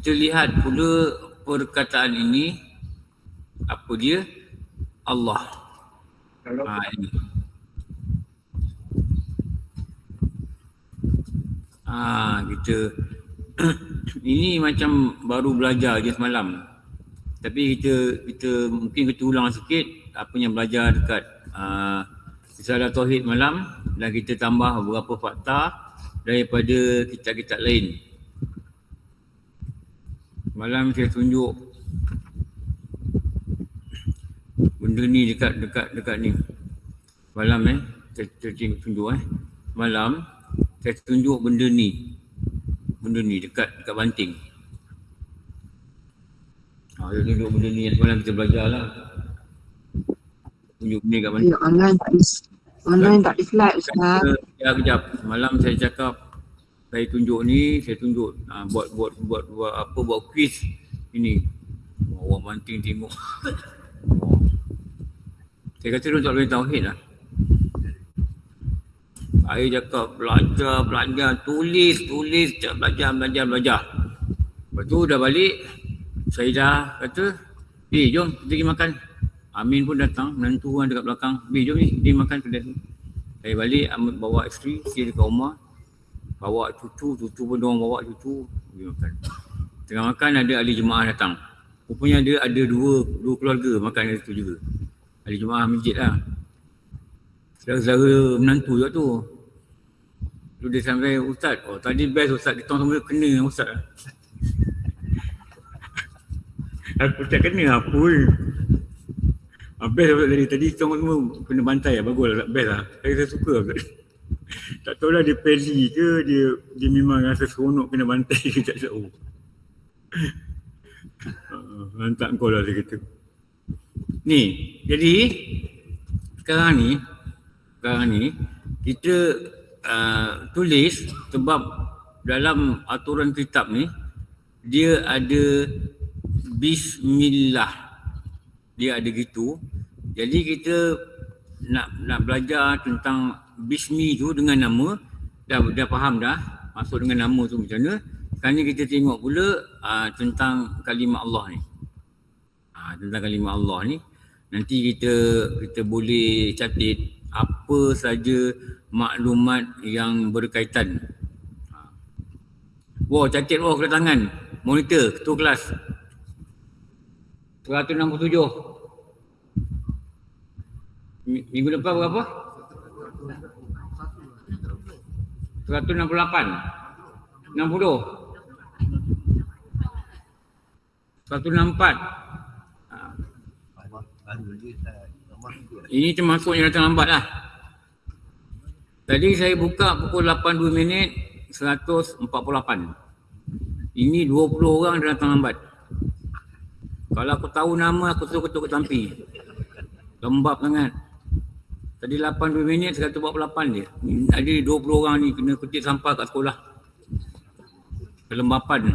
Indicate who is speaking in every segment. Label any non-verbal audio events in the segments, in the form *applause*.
Speaker 1: kita lihat pula perkataan ini apa dia Allah
Speaker 2: Kalau
Speaker 1: ha, ini. Ah kita *clears throat* ini macam baru belajar je semalam. Tapi kita kita mungkin kita ulang sikit apa yang belajar dekat uh, Risalah Tauhid malam dan kita tambah beberapa fakta daripada kitab-kitab lain. Malam saya tunjuk benda ni dekat dekat dekat ni. Malam eh saya, saya tunjuk eh. Malam saya tunjuk benda ni. Benda ni dekat dekat banting. Ha, saya tunjuk benda ni yang semalam kita belajar lah. Tunjuk benda kat banting.
Speaker 3: Ya, online online tak di slide Ustaz.
Speaker 1: Ya kejap. Malam saya cakap saya tunjuk ni, saya tunjuk ha, buat, buat buat buat apa buat quiz ini. Orang banting tengok. *laughs* saya kata dia tak boleh tauhid lah. Saya cakap belajar, belajar, tulis, tulis, belajar, belajar, belajar. Lepas tu dah balik, saya dah kata, eh jom kita pergi makan. Amin pun datang, menantu kan dekat belakang. Eh jom ni, kita makan kedai tu. Saya balik, bawa isteri, isteri dekat rumah. Bawa cucu, cucu pun diorang bawa cucu, pergi makan. Tengah makan ada ahli jemaah datang. Rupanya ada ada dua dua keluarga makan dari situ juga. Ahli jemaah masjid lah. Saudara-saudara menantu juga tu. Tu dia sampai Ustaz, oh tadi best Ustaz, kita orang semua kena dengan Ustaz lah. *laughs* Aku tak kena apa ni. Ah, best Ustaz tadi, kita orang semua kena bantai lah, bagus lah, best lah. Saya, saya suka Ustaz. *laughs* tak tahu lah dia peli ke, dia dia memang rasa seronok kena bantai ke tak tahu. *laughs* Uh, lantak kau lah dia kata. Ni, jadi sekarang ni, sekarang ni kita uh, tulis sebab dalam aturan kitab ni dia ada bismillah dia ada gitu jadi kita nak nak belajar tentang bismi tu dengan nama dah dah faham dah masuk dengan nama tu macam mana sekarang kita tengok pula uh, tentang kalimah Allah ni uh, tentang kalimah Allah ni nanti kita kita boleh catat apa saja maklumat yang berkaitan. Wow, catat wow kena tangan. Monitor, ketua kelas. 167. Mi- Minggu depan berapa? 168. 60. 164. Ini termasuk yang datang lambat lah. Tadi saya buka pukul 82 minit 148. Ini 20 orang dah datang lambat. Kalau aku tahu nama aku suruh ketuk tampi. Lembab sangat. Tadi 82 minit 148 je. Ada 20 orang ni kena kutip sampah kat sekolah. Kelembapan.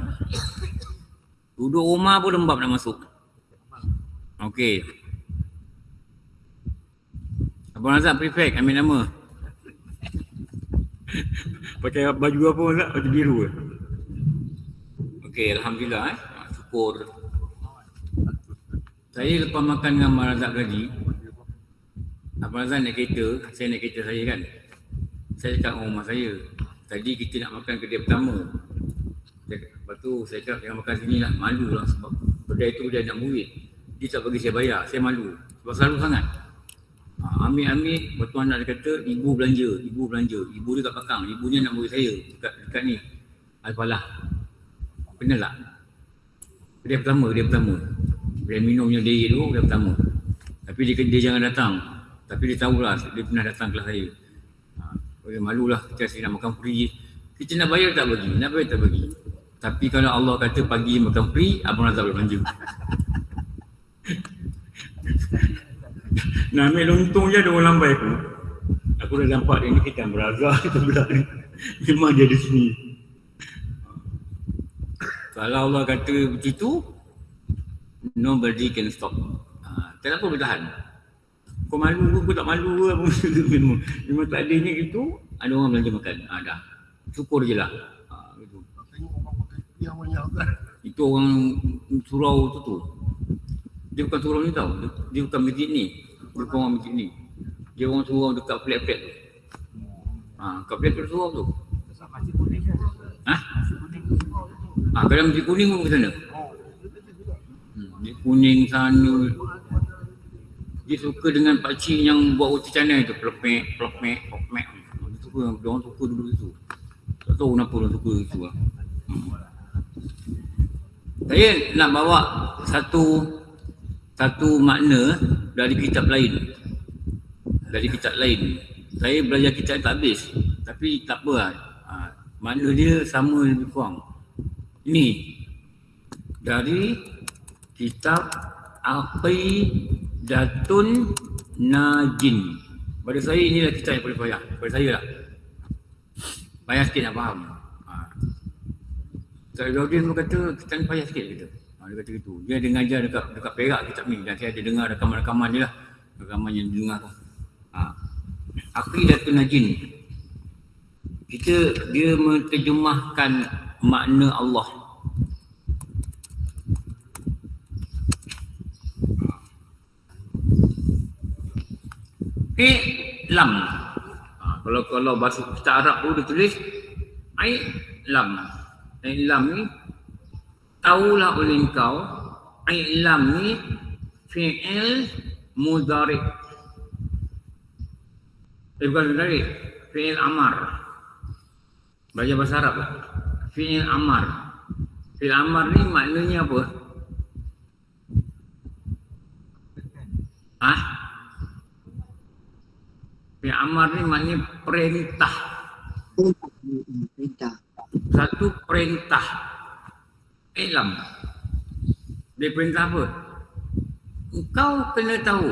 Speaker 1: Duduk rumah pun lembab nak masuk. Okey. Abang Razak prefect ambil nama. *laughs* Pakai baju apa Razak? Baju biru ke? Okey, Alhamdulillah eh. Syukur. Saya lepas makan dengan Abang Razak tadi, Abang Razak naik kereta, saya naik kereta saya kan. Saya cakap dengan rumah saya, tadi kita nak makan kedai pertama. Lepas tu saya cakap jangan makan sini lah, malu lah sebab kedai tu dia nak murid. Dia tak bagi saya bayar, saya malu. Sebab selalu sangat. Ha, ambil-ambil, anak dia kata, ibu belanja, ibu belanja. Ibu dia kat belakang, ibunya nak murid saya dekat, dekat ni. Al-Falah. Benar tak? Kedai pertama, kedai pertama. Kedai minum yang dia tu, kedai pertama. Tapi dia, dia jangan datang. Tapi dia tahulah, dia pernah datang kelas saya. Ha, okay, malulah kita asyik nak makan free. Kita nak bayar tak bagi, nak bayar tak bagi. Tapi kalau Allah kata pagi makan free, Abang Razak boleh belanja. Nak ambil lontong je ada orang lambai aku. Aku dah nampak dia ni *laughs* kita berazah kita ni. Memang dia di sini. Kalau Allah kata begitu, nobody can stop. Ha, kenapa bertahan? Kau malu ke? Kau tak malu ke? Apa *laughs* Memang, memang tak adanya gitu, ada orang belanja makan. Ha, dah. Syukur je lah. Ha, gitu.
Speaker 2: Menyakan.
Speaker 1: Itu orang surau tu tu. Dia bukan surau ni tau. Dia, dia bukan masjid ni. Dia bukan orang masjid ni. Dia orang surau dekat flat-flat tu. Ha, kat flat tu surau tu. Ha? Ha, kalau masjid kuning pun ke sana. Hmm, masjid kuning sana. Dia suka dengan pakcik yang buat roti canai tu. Pelepek, pelepek, pelepek. Dia suka, dia orang suka dulu itu. Tak tahu kenapa dia suka itu lah. Hmm. Saya nak bawa satu satu makna dari kitab lain. Dari kitab lain. Saya belajar kitab tak habis. Tapi tak apa lah. Ha, makna dia sama lebih kurang. Ini dari kitab Aqidatun Najin. Pada saya inilah kitab yang paling payah. Pada saya lah. Payah sikit nak faham. Ha. Saya pun kata kita ni payah sikit kita. Ha, dia kata gitu. Dia ada ngajar dekat dekat Perak kitab ni dan saya ada dengar rakaman-rakaman dia lah. Rakaman yang dengar tu. Ha. Aqidatun Najin. Kita dia menterjemahkan makna Allah. I'lam. Ha, kalau kalau bahasa kita Arab tu dia tulis I'lam. I'lam ni taulah oleh engkau I'lam ni fi'il mudhari. Eh bukan mudhari, fi'il amar. Belajar bahasa Arab lah. Fi'il amar. Fi'il amar ni maknanya apa? Ah? Fi'il amar ni maknanya perintah.
Speaker 3: Perintah.
Speaker 1: Satu perintah. Ilam. Dia perintah apa? Engkau kena tahu.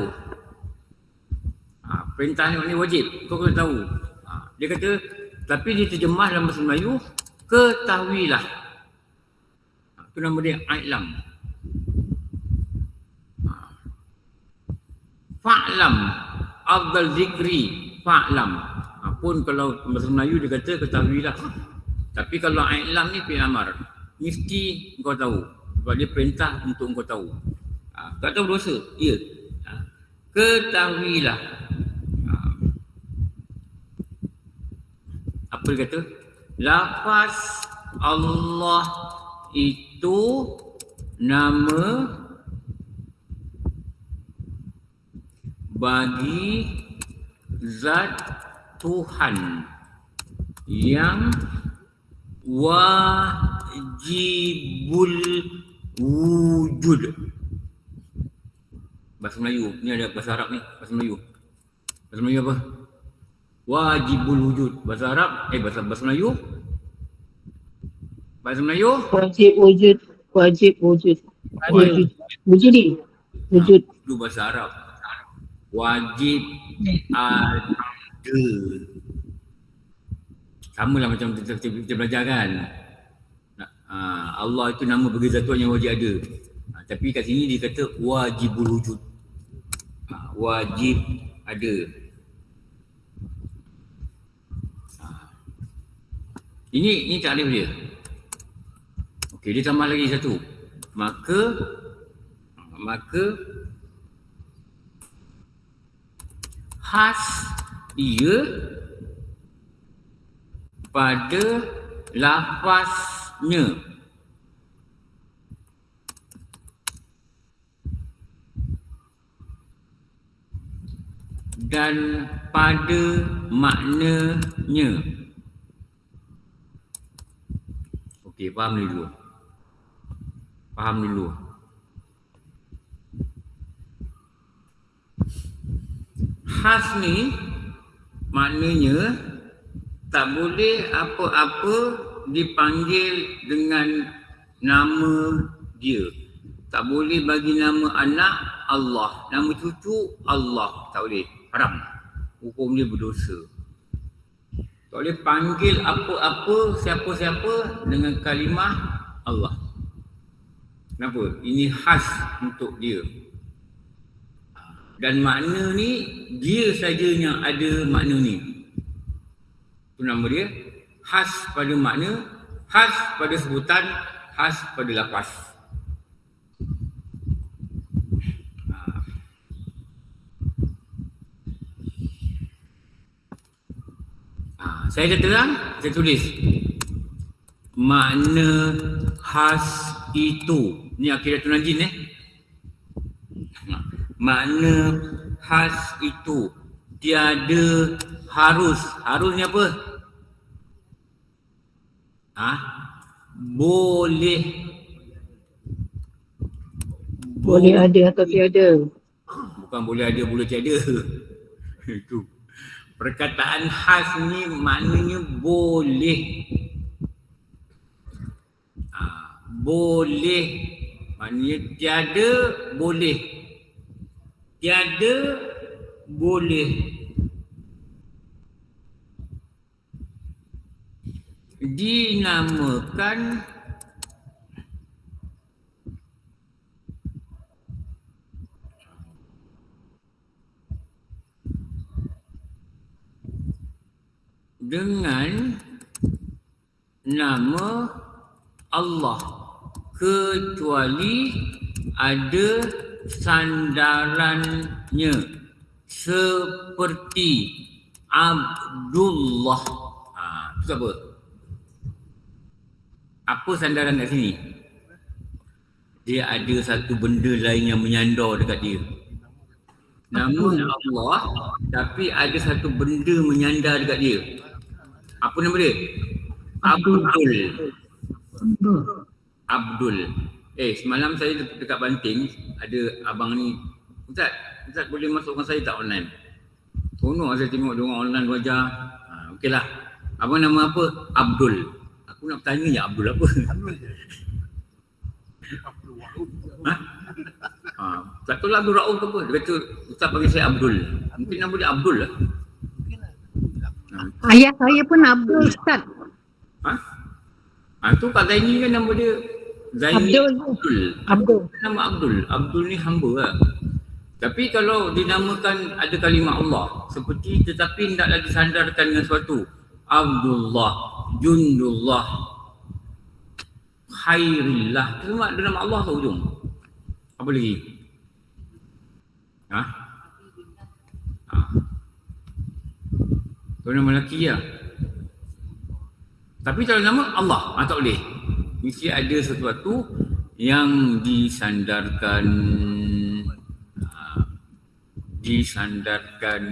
Speaker 1: Ha, perintah ni maknanya wajib. Kau kena tahu. Ha, dia kata, tapi dia terjemah dalam bahasa Melayu, ketahuilah. Ha, itu nama dia Ailam. Ha. Fa'lam. Afdal zikri. Fa'lam. Ha, pun kalau bahasa Melayu dia kata ketahuilah. Tapi kalau Ailam ni fi'il amar. Mesti kau tahu. Sebab dia perintah untuk kau tahu. Ha, tak tahu dosa. Ya. Ha. Ketahuilah. Ha. Apa dia kata? Lafaz Allah itu nama bagi zat Tuhan yang wajibul wujud. Bahasa Melayu. Ni ada bahasa Arab ni. Bahasa Melayu. Bahasa Melayu apa? Wajibul wujud. Bahasa Arab. Eh bahasa bahasa Melayu. Bahasa Melayu.
Speaker 3: Wajib wujud. Wajib wujud. Wujud. Wujud ni. Wujud.
Speaker 1: Itu bahasa Arab. Wajib ada. Sama lah macam kita, kita, kita belajar kan. Ha, Allah itu nama bagi zatuan yang wajib ada. Ha, tapi kat sini dia kata wajibul wujud. Ha, wajib ada. Ha. Ini ini takrif dia. Okey, dia tambah lagi satu. Maka maka khas dia pada lafaznya. Dan pada maknanya. Okey faham dulu. Faham dulu khas ni maknanya tak boleh apa-apa dipanggil dengan nama dia. Tak boleh bagi nama anak Allah, nama cucu Allah. Tak boleh. Haram. Hukum dia berdosa. Tak boleh panggil apa-apa siapa-siapa dengan kalimah Allah. Kenapa? Ini khas untuk dia. Dan makna ni dia saja yang ada makna ni. Itu nama dia khas pada makna, khas pada sebutan khas pada lapas. Ha. Ha, saya dah terang, saya tulis. Makna khas itu. Ni akhiratun najin eh. Makna khas itu. Tiada harus. Harus ni apa? Ha? Boleh.
Speaker 3: Boleh ada atau tiada.
Speaker 1: Bukan boleh ada, boleh tiada. *laughs* Itu. Perkataan khas ni maknanya boleh. Ha, boleh. Maknanya tiada, boleh. Tiada, boleh. Dinamakan dengan nama Allah kecuali ada sandarannya seperti Abdullah. Ha, itu apa? Apa sandaran kat sini? Dia ada satu benda lain yang menyandar dekat dia. Nama Allah tapi ada satu benda menyandar dekat dia. Apa nama dia? Abdul. Abdul. Eh semalam saya dek- dekat Banting ada abang ni Ustaz, Ustaz boleh masukkan saya tak online? Seronok saya tengok dia orang online tu ajar. Ha, Okey lah. Abang nama apa? Abdul. Aku nak tanya je Abdul apa? *laughs* ha? Ha, tak tahu lah Abdul Rauf ke apa. Dia kata Ustaz bagi saya Abdul. Mungkin nama dia Abdul lah.
Speaker 2: Ayah saya pun Abdul Ustaz.
Speaker 1: Ha? Ha tu Kak Zaini kan nama dia Zaini
Speaker 2: Abdul.
Speaker 1: Abdul.
Speaker 2: Abdul.
Speaker 1: Nama Abdul. Abdul ni hamba lah. Tapi kalau dinamakan ada kalimah Allah seperti tetapi tidaklah disandarkan dengan suatu Abdullah, Jundullah, Khairillah. Semua ada nama Allah tu ujung. Apa lagi? Ha? Ha. Tu nama lelaki lah. Tapi kalau nama Allah, ah, tak boleh. Mesti ada sesuatu yang disandarkan ah, disandarkan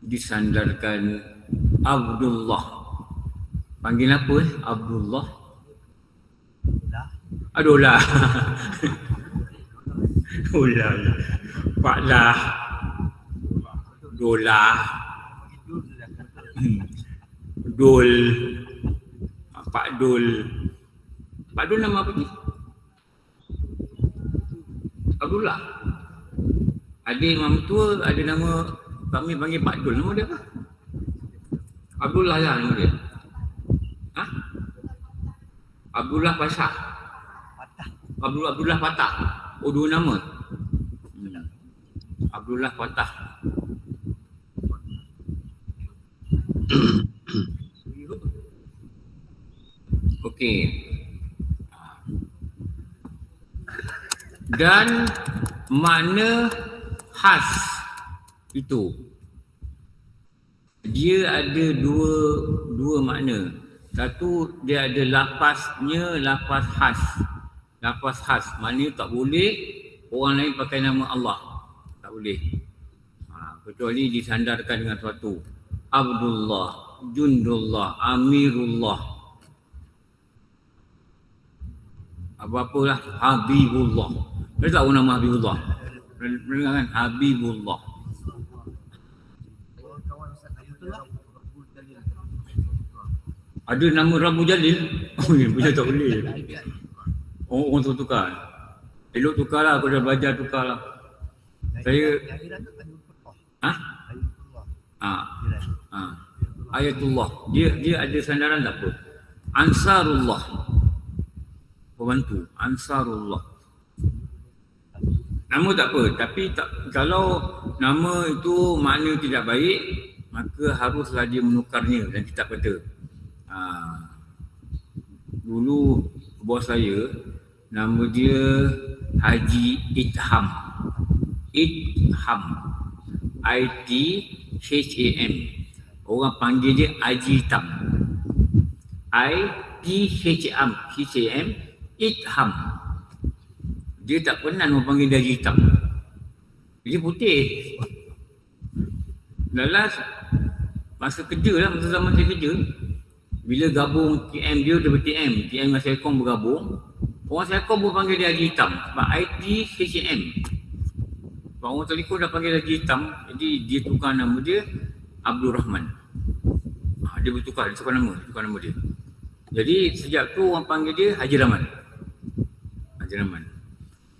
Speaker 1: disandarkan Abdullah. Panggil apa eh? Abdullah. Aduh lah. Ulah. Pak lah. Dolah. Hmm. Pak Dul. Pak Dul nama apa ni? Abdullah. Ada imam tua, ada nama kami panggil Pak Dul. Nama dia apa? Abdullah lah nama dia. Ha? Abdullah Pasha. Abdullah Abdullah Patah. Oh dua nama. Abdullah Patah. *coughs* *coughs* Okey. Dan makna khas itu dia ada dua dua makna. Satu dia ada lapasnya lapas khas. Lapas khas maknanya tak boleh orang lain pakai nama Allah. Tak boleh. Ha, kecuali disandarkan dengan suatu Abdullah, Jundullah, Amirullah. Apa-apalah Habibullah. Dia tahu nama Habibullah. Dengar kan Habibullah. Ada nama Rabu Jalil. *laughs* Oh, ya, boleh tak boleh. Oh, orang tu tukar. Elok tukar lah, aku dah belajar tukar lah. Saya, ha? Ha. ha. Ayatullah. Dia dia ada sandaran tak apa? Ansarullah. Pembantu. Ansarullah. Nama tak apa, tapi tak, kalau nama itu makna tidak baik, maka haruslah dia menukarnya dan kita kata. Ha. dulu bos saya nama dia Haji Itham. Itham. I T H A M. Orang panggil dia Haji Hitam. I T H A M. H A M. Itham. Dia tak pernah orang panggil dia Hitam. Dia putih. Lalas masa kerja lah, masa zaman saya kerja bila gabung TM dia daripada TM TM dengan Selcom bergabung. Orang Selcom pun panggil dia Haji Hitam. Sebab IT HM sebab orang telefon dah panggil Haji Hitam. Jadi dia tukar nama dia Abdul Rahman. Ha, dia bertukar, dia tukar nama, dia tukar nama dia. Jadi sejak tu orang panggil dia Haji Rahman Haji Rahman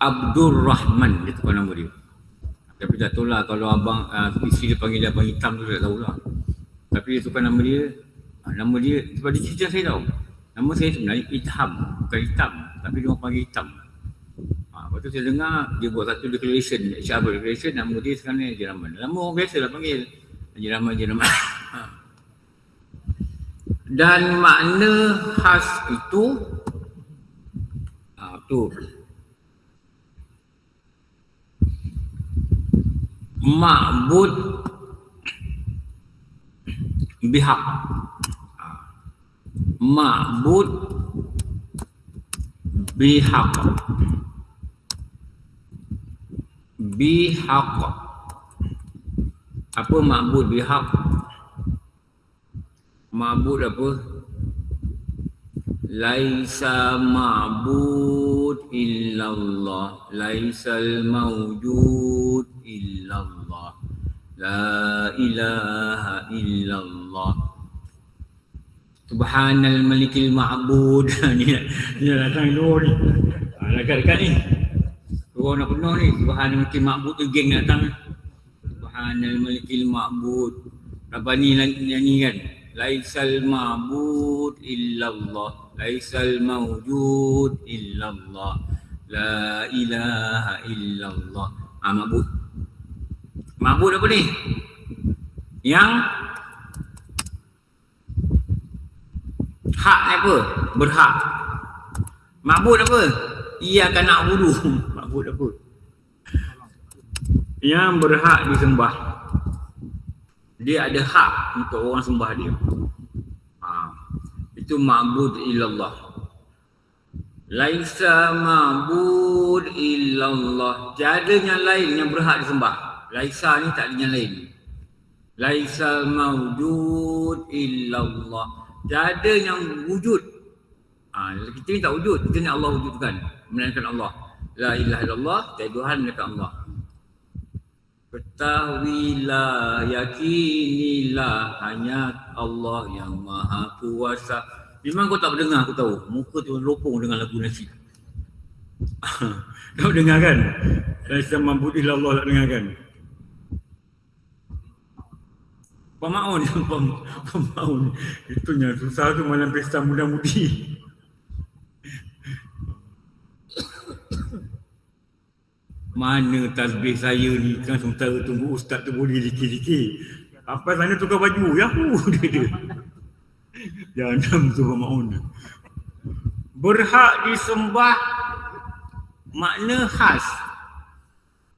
Speaker 1: Abdul Rahman dia tukar nama dia. Tapi tak tahu lah kalau abang uh, isteri dia panggil dia abang hitam tu tak tahu lah tapi dia tukar nama dia uh, nama dia sebab dia cerita saya tahu nama saya sebenarnya Itham bukan hitam tapi dia orang panggil hitam. Uh, lepas tu saya dengar dia buat satu declaration HR declaration nama dia sekarang ni Haji Rahman nama orang biasa lah panggil. Haji Rahman *laughs* dan makna khas itu tu. Ma'bud bihak ma'bud bihak bihak apa ma'bud bihak ma'bud apa Laisa ma'bud illallah. Laisal mawjud illallah. La ilaha illallah. Subhanal malikil ma'bud. *laughs* Ni ni datang dulu ni. Dekat-dekat ni. Orang nak penuh ni. Subhanal malikil ma'bud tu geng datang. Subhanal malikil ma'bud. Rabbani nyanyi kan? Laisal ma'bud illallah Laisal mawjud illallah La ilaha illallah Ah ma'bud Ma'bud apa ni? Yang Hak apa? Berhak Ma'bud apa? Ia akan nak budu *laughs* Ma'bud apa? Yang berhak disembah Dia ada hak untuk orang sembah dia. Itu ma'bud illallah. Laisa ma'bud illallah. Tiada yang lain yang berhak disembah. Laisa ni tak ada yang lain. Laisa mawjud illallah. Tiada yang wujud. Ha, Kita ni tak wujud, kita ni Allah wujudkan. Melainkan Allah. La ilaha illallah, tiada Tuhan melainkan Allah. Ketahuilah, yakinilah hanya Allah yang maha kuasa Memang kau tak berdengar aku tahu Muka tu lopong dengan lagu nasi Kau *laughs* dengar kan? Laisa mambudillah Allah tak dengar kan? Pemaun *laughs* Pem, Pemaun Itu yang susah tu malam pesta muda-mudi *coughs* Mana tasbih saya ni kan sementara tunggu ustaz tu boleh dikit-dikit. Apa sana tukar baju? Yahoo *laughs* dia dia. *laughs* Jangan tu Maun. Berhak disembah makna khas.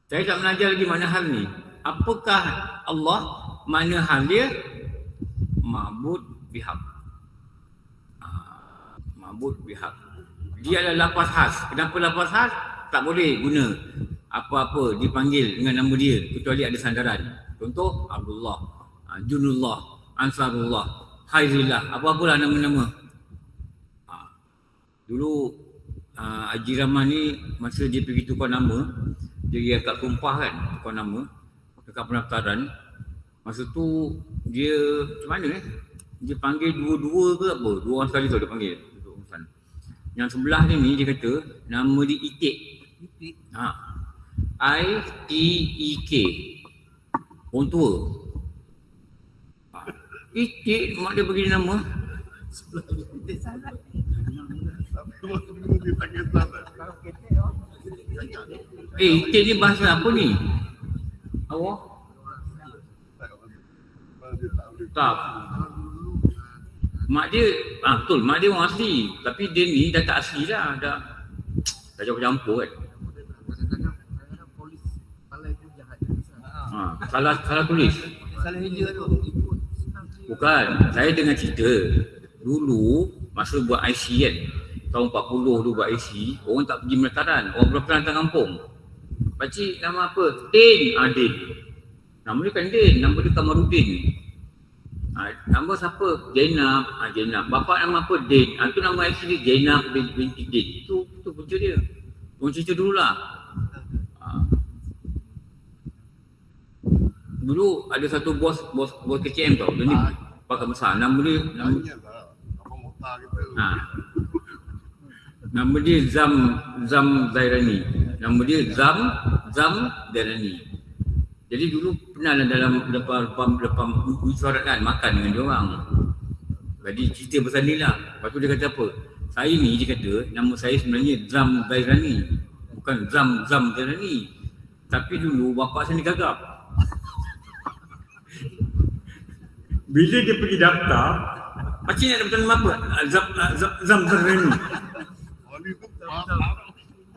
Speaker 1: Saya tak belajar lagi makna hal ni. Apakah Allah makna hal dia? Ma'bud bihaq. Ah, Ma'bud bihaq. Dia adalah lafaz khas. Kenapa lafaz khas? Tak boleh guna apa-apa dipanggil dengan nama dia kecuali ada sandaran. Contoh Abdullah, ah, Junullah, Ansarullah, Khairillah, apa-apalah nama-nama. Ha. Dulu uh, Haji Rahman ni masa dia pergi tukar nama, dia pergi kat tumpah kan tukar nama dekat pendaftaran. Masa tu dia macam mana eh? Dia panggil dua-dua ke apa? Dua orang sekali tu dia panggil. Yang sebelah ni ni dia kata nama dia Itik. Ha. I T E K. Orang tua. Itik mak dia bagi nama. Eh, itik ni bahasa apa ni? Awak? Tak. mak dia, ah betul, mak dia orang asli. Tapi dia ni dah tak asli lah. Dah, dah campur-campur kan. Ha, salah salah tulis.
Speaker 4: Salah meja tu.
Speaker 1: Bukan, saya dengar cerita. Dulu masa buat IC kan. Tahun 40 dulu buat IC, orang tak pergi melataran. Orang pelataran datang kampung. Pakcik nama apa? Din. Ah Din. Nama dia kan Din, nama dia Kamarudin. Ah, nama siapa? Jainab. Ah Jainab. Bapak nama apa? Din. Ah tu nama IC dia Jainab bin- binti Din. Itu tu punca dia. Orang cerita dululah. Ah. Dulu ada satu bos bos bos KCM tau. Dia ni pakai besar. Nama dia nama Ha. Nama dia Zam Zam Zairani. Nama dia Zam Zam Zairani. Jadi dulu pernah lah dalam lepas lepas lepas mesyuarat kan makan dengan dia orang. Jadi cerita pasal ni lah. Lepas tu dia kata apa? Saya ni dia kata nama saya sebenarnya Zam Zairani. Bukan Zam Zam Zairani. Tapi dulu bapa saya ni gagap. Bila dia pergi daftar, Pakcik nak nama apa? Ah, Zam Zam Zam Zairani.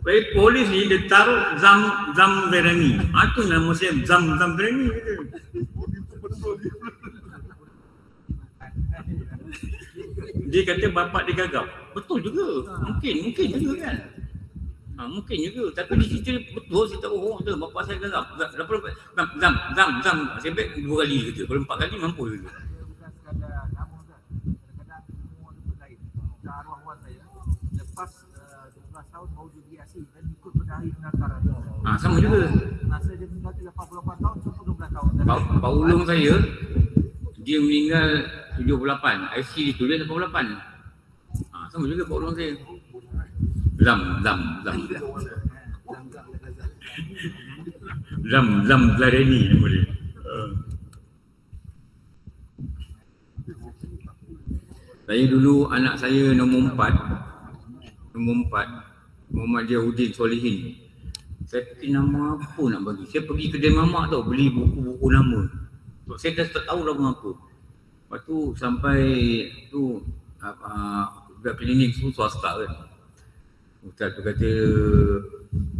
Speaker 1: Baik polis ni dia taruh Zam Zam Zairani. Ah tu nama saya Zam Zam kata. Dia kata bapak dia gagap. Betul juga. Mungkin, mungkin juga kan. Ha, mungkin juga. Tapi dia cerita betul, saya tak bohong tu. Bapak saya gagap. Zam, zam, zam, zam, zam. Saya baik dua kali kata. Kalau empat kali mampu juga.
Speaker 4: Dia bukan sekadar nama. Kadang-kadang umur pun lain. Macam arwah wan saya. Lepas 12 tahun baru dia biasi dan ikut berdari pengantaran.
Speaker 1: Ha, sama juga.
Speaker 4: Masa dia meninggal tu 88 tahun, sampai 12 tahun.
Speaker 1: Pak, Ulung saya, dia meninggal 78. IC dia tulis 88. Ha, sama juga Pak Ulung saya. Zam, Zam. Zam, Zam Zairani nama dia. Uh. Saya dulu anak saya nombor empat Nombor empat Muhammad Jahudin Solihin Saya nama apa nak bagi Saya pergi kedai mamak tau beli buku-buku nama so, Saya dah tak tahu nama apa Lepas tu sampai tu uh, Budak klinik tu swasta kan Ustaz tu kata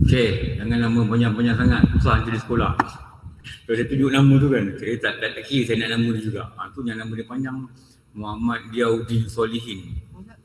Speaker 1: Syekh jangan nama banyak-banyak sangat. Susah nanti di sekolah. So saya tunjuk nama tu kan. Saya tak, tak, tak kira saya nak nama dia juga. Ha, Tu yang nama dia panjang. Muhammad Diaudin Solihin